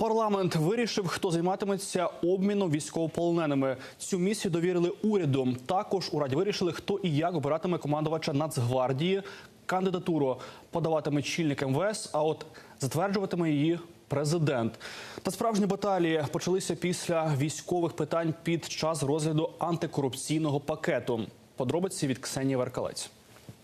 Парламент вирішив, хто займатиметься обміном військовополоненими. Цю місію довірили уряду. Також у раді вирішили, хто і як обиратиме командувача Нацгвардії. Кандидатуру подаватиме чільник МВС, а от затверджуватиме її президент. Та справжні баталії почалися після військових питань під час розгляду антикорупційного пакету. Подробиці від Ксенії Веркалець.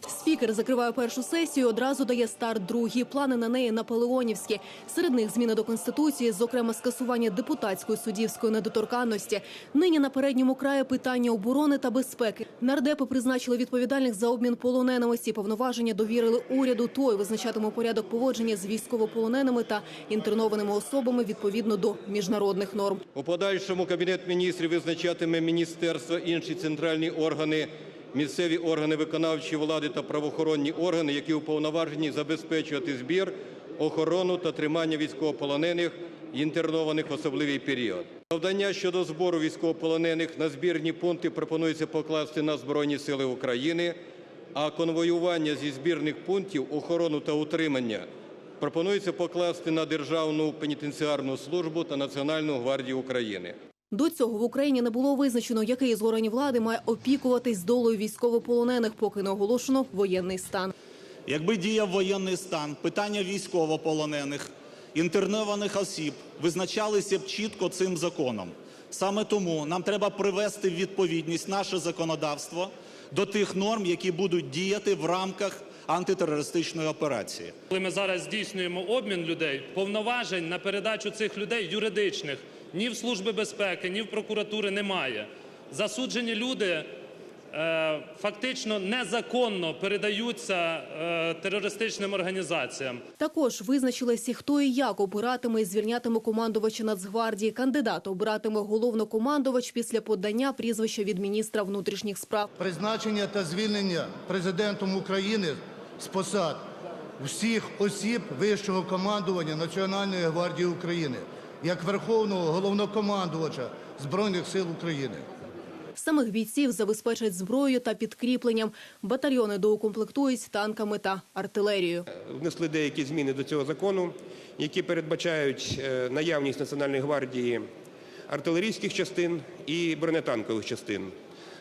Спікер закриває першу сесію, одразу дає старт другій. Плани на неї наполеонівські. Серед них зміни до конституції, зокрема скасування депутатської суддівської недоторканності. Нині на передньому краї питання оборони та безпеки. Нардепи призначили відповідальних за обмін полоненими. Ці повноваження довірили уряду. Той визначатиме порядок поводження з військовополоненими та інтернованими особами відповідно до міжнародних норм. У подальшому Кабінет міністрів визначатиме міністерства, інші центральні органи, місцеві органи виконавчої влади та правоохоронні органи, які уповноважені забезпечувати збір, охорону та тримання військовополонених інтернованих в особливий період. Завдання щодо збору військовополонених на збірні пункти пропонується покласти на Збройні Сили України, а конвоювання зі збірних пунктів, охорону та утримання пропонується покласти на Державну пенітенціарну службу та Національну гвардію України. До цього в Україні не було визначено, який з органів влади має опікуватись долою військовополонених, поки не оголошено воєнний стан. Якби діяв воєнний стан, питання військовополонених, інтернованих осіб визначалися б чітко цим законом. Саме тому нам треба привести в відповідність наше законодавство до тих норм, які будуть діяти в рамках антитерористичної операції. Коли ми зараз здійснюємо обмін людей, повноважень на передачу цих людей юридичних ні в Служби безпеки, ні в прокуратури немає. Засуджені люди фактично незаконно передаються е, терористичним організаціям. Також визначилися, хто і як обиратиме і звільнятиме командувача Нацгвардії. Кандидата обиратиме головнокомандувач після подання прізвища від міністра внутрішніх справ. призначення та звільнення президентом України з посад всіх осіб вищого командування Національної гвардії України як Верховного головнокомандувача Збройних сил України. Самих бійців забезпечать зброєю та підкріпленням. Батальйони доукомплектують танками та артилерією. внесли деякі зміни до цього закону, які передбачають е, наявність Національної гвардії артилерійських частин і бронетанкових частин.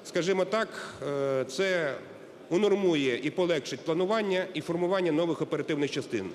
Скажімо так, е, це унормує і полегшить планування і формування нових оперативних частин.